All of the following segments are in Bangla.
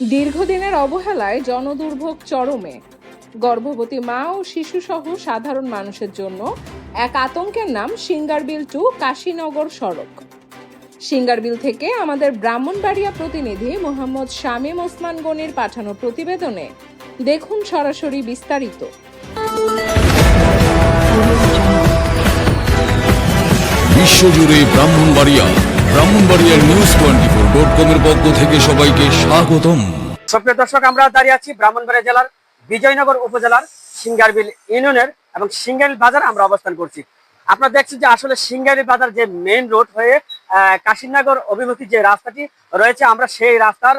দীর্ঘদিনের অবহেলায় জনদুর্ভোগ চরমে। গর্ভবতী মা ও শিশুসহ সাধারণ মানুষের জন্য এক আতঙ্কের নাম সিঙ্গারবিল টু কাশীনগর সড়ক। সিঙ্গারবিল থেকে আমাদের ব্রাহ্মণবাড়িয়া প্রতিনিধি মোহাম্মদ শামীম ওসমান গনির পাঠানো প্রতিবেদনে দেখুন সরাসরি বিস্তারিত। বিশ্বজুড়ে ব্রাহ্মণবাড়িয়া, ব্রাহ্মণবাড়িয়ার নিউজ টোয়েন্টি ফোর ডট কমের পক্ষ থেকে সবাইকে স্বাগতম। সুপ্রিয় দর্শক আমরা দাঁড়িয়ে আছি ব্রাহ্মণবাড়িয়া জেলার বিজয়নগর উপজেলার সিঙ্গারবিল ইউনিয়নের এবং বাজার আমরা অবস্থান করছি। আপনারা দেখছেন যে আসলে বাজার যে মেইন রোড হয়ে আহ, কাশিমনগর অভিমুখী যে রাস্তাটি রয়েছে আমরা সেই রাস্তার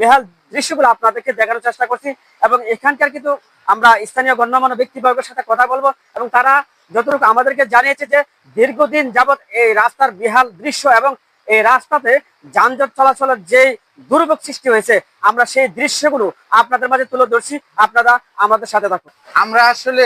বেহাল দৃশ্যগুলো আপনাদেরকে দেখানোর চেষ্টা করছি এবং এখানকার কিন্তু আমরা স্থানীয় গণ্যমান্য ব্যক্তিবর্গের সাথে কথা বলব এবং তারা যতটুকু আমাদেরকে জানিয়েছে যে দীর্ঘদিন যাবৎ এই রাস্তার বিহাল দৃশ্য এবং এই রাস্তাতে যানজট চলাচলের যে দুর্ভোগ সৃষ্টি হয়েছে, আমরা সেই দৃশ্যগুলো আপনাদের মাঝে তুলে ধরছি। আপনারা আমাদের সাথে থাকুন। আমরা আসলে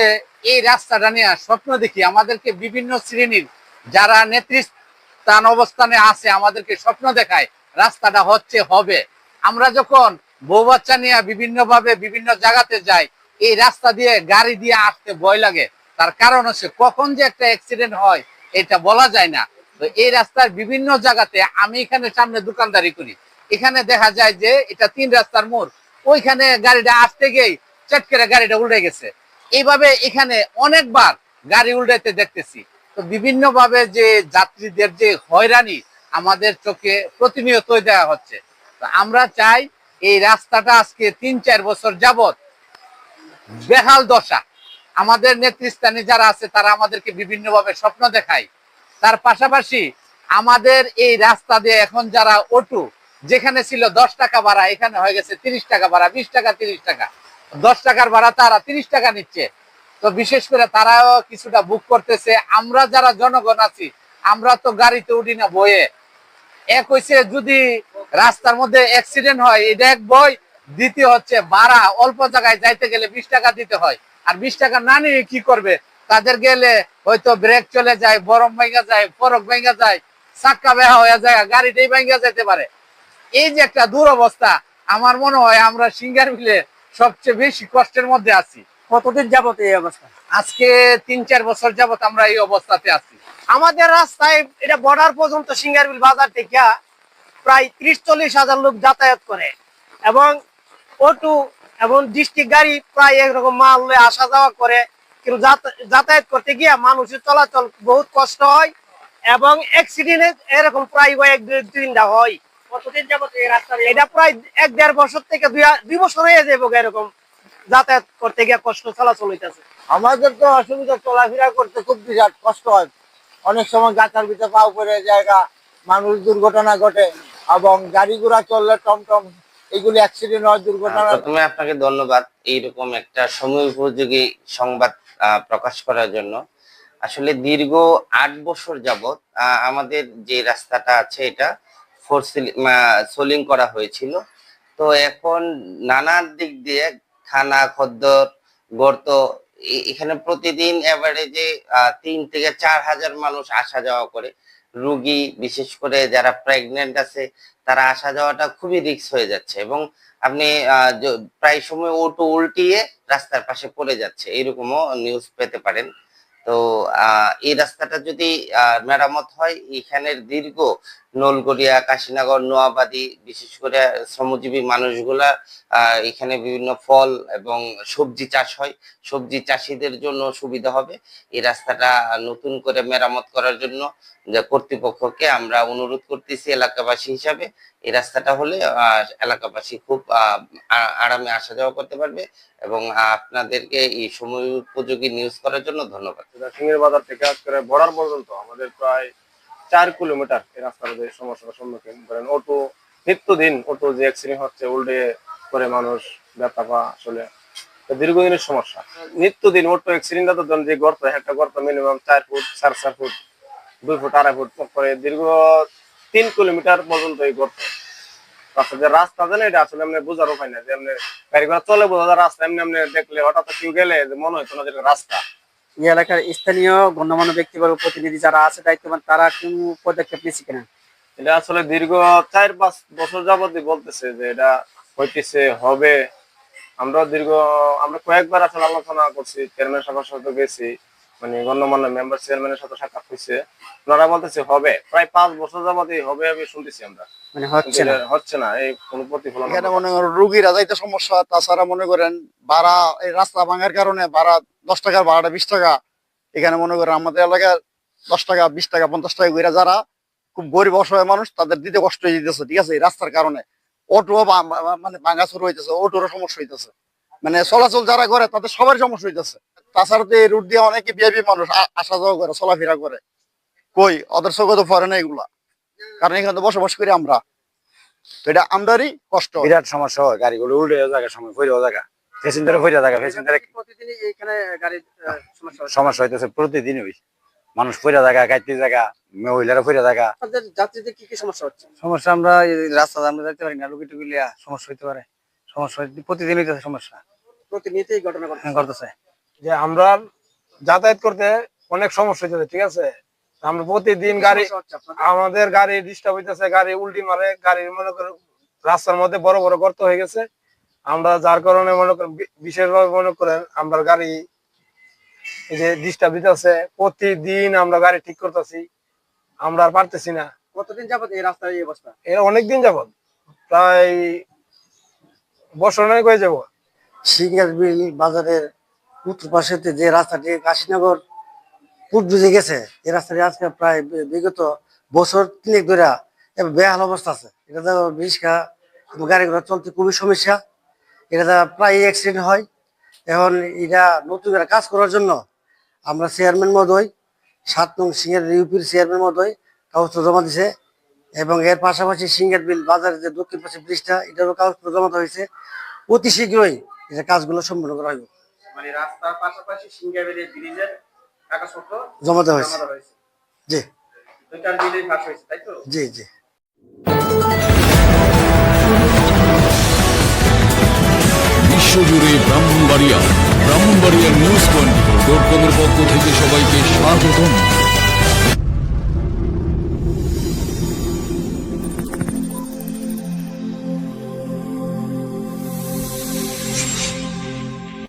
এই রাস্তাটা নিয়ে স্বপ্ন দেখি, আমাদেরকে বিভিন্ন শ্রেণির যারা নেতৃস্থান অবস্থানে আছে, আমাদেরকে স্বপ্ন দেখায়, রাস্তাটা হচ্ছে হবে। আমরা যখন বউ বাচ্চা নিয়ে বিভিন্ন ভাবে বিভিন্ন জায়গাতে যাই, এই রাস্তা দিয়ে গাড়ি দিয়ে আসতে ভয় লাগে। তার কারণ হচ্ছে কখন যে একটা অ্যাক্সিডেন্ট হয়, এটা বলা যায় না। তো এই রাস্তার বিভিন্ন জায়গাতে আমি এখানে সামনে দোকানদারি করি। এখানে দেখা যায় যে এটা তিন রাস্তার মোড়। ওইখানে গাড়িটা আসতে গিয়ে চেট করে গাড়িটা উল্টে গেছে। এইভাবে এখানে অনেকবার গাড়ি উল্টাইতে দেখতেছি। তো বিভিন্ন ভাবে যে যাত্রীদের যে হয়রানি আমাদের চোখে প্রতিনিয়তই দেওয়া হচ্ছে। আমরা চাই এই রাস্তাটা আজকে তিন চার বছর যাবত বেহাল দশা। আমাদের নেতৃস্থানে যারা আছে, তারা আমাদেরকে বিভিন্নভাবে স্বপ্ন দেখায়। তার পাশাপাশি আমাদের এই রাস্তা দিয়ে এখন যারা অটু, যেখানে ছিল দশ টাকা ভাড়া, এখানে হয়ে গেছে তিরিশ টাকা ভাড়া, বিশ টাকা, তিরিশ টাকা। দশ টাকার ভাড়া তারা তিরিশ টাকা নিচ্ছে। তো বিশেষ করে তারাও কিছুটা বুক করতেছে। আমরা যারা জনগণ আছি, আমরা তো গাড়িতে উঠি না বয়ে। এক হইছে যদি রাস্তার মধ্যে অ্যাক্সিডেন্ট হয়, এটা এক বই। দ্বিতীয় হচ্ছে ভাড়া, অল্প জায়গায় যাইতে গেলে বিশ টাকা দিতে হয়। আর বিশ টাকা না নিয়ে কি করবে? তাদের গেলে হয়তো ব্রেক চলে যায় বরফ ভেঙে যায় ফরক ভেঙে যায় চাক্কা বেহা হয়ে যায় গাড়িটাই ভেঙে যেতে পারে। এই যে একটা দুরবস্থা আমার মনে হয় আমরা সিঙ্গার মিলে সবচেয়ে বেশি কষ্টের মধ্যে আছি। কতদিন যাবত এই অবস্থা? আজকে তিন চার বছর যাবত আমরা এই অবস্থাতে আছি। আমাদের রাস্তায় এটা বর্ডার পর্যন্ত সিঙ্গারবিল বাজার থেকে প্রায় ত্রিশ চল্লিশ হাজার লোক যাতায়াত করে। এবং অটো এবং ডিস্ট্রিক্ট গাড়ি প্রায় একরকম মাল আসা যাওয়া করে। কিন্তু যাতায়াত করতে গিয়ে মানুষের চলাচল বহুত কষ্ট হয় এবং অ্যাক্সিডেন্ট এরকম প্রায় এক হয়। এটা প্রায় এক দেড় বছর থেকে দুই দুই বছর হয়ে যাব এরকম যাতায়াত করতে গিয়ে কষ্ট চলাচল হইতেছে। আমাদের তো অসুবিধা চলাফেরা করতে খুব বিরাট কষ্ট হয়। অনেক সময় গাছার ভিতরে পাও পড়ে জায়গা মানুষ দুর্ঘটনা ঘটে এবং গাড়ি ঘোড়া চললে টমটম এগুলি অ্যাক্সিডেন্ট হয় দুর্ঘটনা। প্রথমে আপনাকে ধন্যবাদ এইরকম একটা সময় উপযোগী সংবাদ প্রকাশ করার জন্য। আসলে দীর্ঘ আট বছর আহ, আমাদের যে রাস্তাটা আছে এটা ফোর সোলিং করা হয়েছিল। তো এখন নানান দিক দিয়ে খানা খদ্দর গর্ত এখানে প্রতিদিন এভারেজে তিন থেকে চার হাজার মানুষ আসা যাওয়া করে। রুগী, বিশেষ করে যারা প্রেগনেন্ট আছে, তারা আসা যাওয়াটা খুবই রিক্স হয়ে যাচ্ছে এবং আপনি প্রায় সময় ওটো উল্টিয়ে রাস্তার পাশে পড়ে যাচ্ছে, এরকমও নিউজ পেতে পারেন। তো এই রাস্তাটা যদি মেরামত হয়, এখানের দীর্ঘ নলগড়িয়া, কাশীনগর, নোয়াবাদী, বিশেষ করে শ্রমজীবী মানুষগুলা এখানে বিভিন্ন ফল এবং সবজি চাষ হয়। সবজি চাষিদের জন্য সুবিধা হবে। এই রাস্তাটা নতুন করে মেরামত করার জন্য কর্তৃপক্ষকে আমরা অনুরোধ করতেছি এলাকাবাসী হিসাবে, এই রাস্তাটা হলে এলাকাবাসী খুব আরামে আসা যাওয়া করতে পারবে এবং আপনাদেরকে এই সময় উপযোগী নিউজ করার জন্য ধন্যবাদ। বাজার থেকে আজ করে বর্ডার পর্যন্ত। আমাদের প্রায় চার কিলোমিটার এই রাস্তার সমস্যার সম্মুখীন করেন। অটো, নিত্যদিন অটো যে অ্যাক্সিডেন্ট হচ্ছে উল্টে করে মানুষ ব্যথা পা আসলে দীর্ঘদিনের সমস্যা। নিত্যদিন অটো অ্যাক্সিডেন্টটা তো ধরুন যে গর্ত, একটা গর্ত মিনিমাম চার ফুট, সাড়ে চার ফুট, দুই ফুট, আড়াই ফুট করে দীর্ঘ তিন কিলোমিটার পর্যন্ত এই গর্ত। রাস্তা যে রাস্তা জানে এটা আসলে এমনি বোঝার উপায় না যে এমনি গাড়ি ঘোড়া চলে বোঝা যায়, রাস্তা এমনি এমনি দেখলে হঠাৎ কেউ গেলে যে মনে হতো না যে রাস্তা। এই এলাকার স্থানীয় গণ্যমান্য ব্যক্তিবর্গ প্রতিনিধি যারা আছে, দায়িত্ববান, তারা কোন পদক্ষেপ নিচ্ছে কিনা? এটা আসলে দীর্ঘ চার পাঁচ বছর যাবতই বলতেছে যে এটা হইতেছে, হবে। আমরা দীর্ঘ, আমরা কয়েকবার আসলে আলোচনা করছি চেয়ারম্যান সভার সাথে গেছি। মানে গণ্যমান্য মেম্বার চেয়ারম্যানের সাথে সাক্ষাৎ হয়েছে। ওনারা বলতেছে হবে। প্রায় পাঁচ বছর যাবত এই হবে হবে শুনতেছি আমরা। মানে হচ্ছে না। হচ্ছে না এই কোনো প্রতিফলন এখানে মনে করেন রুগীরা যাইতে সমস্যা তাছাড়া মনে করেন ভাড়া এই রাস্তা ভাঙার কারণে ভাড়া দশ টাকার ভাড়াটা বিশ টাকা। এখানে মনে করেন আমাদের এলাকায় দশ টাকা বিশ টাকা পঞ্চাশ টাকা করে যারা খুব গরিব অসহায় মানুষ তাদের দিতে কষ্ট হয়ে যেতেছে ঠিক আছে? এই রাস্তার কারণে। অটো মানে ভাঙা শুরু হইতেছে অটোরও সমস্যা হইতেছে। মানে চলাচল যারা করে তাদের সবার সমস্যা হইতেছে। তাছাড়া তো এই রুট দিয়ে অনেকে বিএপি মানুষ আসা যাওয়া করে চলাফেরা করে। কই? ওদের চোখে তো পড়ে না এগুলা। কারণ এখানে তো বসবাস করি আমরা। তো এটা আমদারই কষ্ট। বিরাট সমস্যা হয় গাড়িগুলো উল্টে জায়গা সময় ফইরেও জায়গা। প্যাসেঞ্জারে জায়গা প্যাসেঞ্জারে প্রতিদিনই এখানে গাড়ির সমস্যা সমস্যা হইতেছে প্রতিদিনই মানুষ জায়গা জায়গা মহিলারা জায়গা। যাত্রীদের কি কি সমস্যা হচ্ছে? সমস্যা আমরা রাস্তা আমরা যাইতে পারি না লুকি টুকি লিয়া সমস্যা হইতে পারে। সমস্যা হইতে- প্রতিদিন সমস্যা। এই ঘটনা হ্যাঁ, যে আমরা যাতায়াত করতে অনেক সমস্যা হচ্ছে ঠিক আছে? আমরা প্রতিদিন গাড়ি? আমাদের গাড়ি ডিস্টার্ব হইতেছে গাড়ি উল্টি মারে গাড়ির মনে রাস্তার মধ্যে বড় বড় গর্ত হয়ে গেছে। আমরা যার কারণে মনে করেন বিশেষভাবে মনে করেন আমরা গাড়ি এই যে ডিস্টার্ব দিতেছে প্রতিদিন আমরা গাড়ি ঠিক করতেছি আমরা আর পারতেছি না। কতদিন যাবত এই রাস্তায় এই অবস্থা? এরা অনেকদিন যাবত প্রায় বছর অনেক হয়ে যাব সিঙ্গারবিল বাজারের উত্তর পাশে যে রাস্তাটি কাশীনগর পূর্ব গেছে এই রাস্তাটি আজকে প্রায় বিগত বছর তিনেক ধরে বেহাল অবস্থা আছে। এটা তো রিক্সা গাড়ি ঘোড়া চলতে খুবই সমস্যা। এটা প্রায় অ্যাক্সিডেন্ট হয়। এখন এটা নতুন করে কাজ করার জন্য আমরা চেয়ারম্যান মহোদয়, সাত নং সিঙ্গার ইউপির চেয়ারম্যান মহোদয় কাগজপত্র জমা দিছে এবং এর পাশাপাশি সিঙ্গারবিল বাজারের যে দক্ষিণ পাশে ব্রিজটা, এটারও কাগজপত্র জমা হয়েছে। অতি শীঘ্রই এটা কাজগুলো সম্পন্ন করা হবে মানে রাস্তার পাশাপাশি ব্রিজের দেওয়া হয়েছে। জমা হয়েছে। জি। দুইটার হয়েছে তাই তো? জি জি। বিশ্বজুড়ে ব্রাহ্মণবাড়িয়া ব্রাহ্মণবাড়িয়ার নিউজ টোয়েন্টি ফোর ডট কমের পক্ষ থেকে সবাইকে স্বাগতম।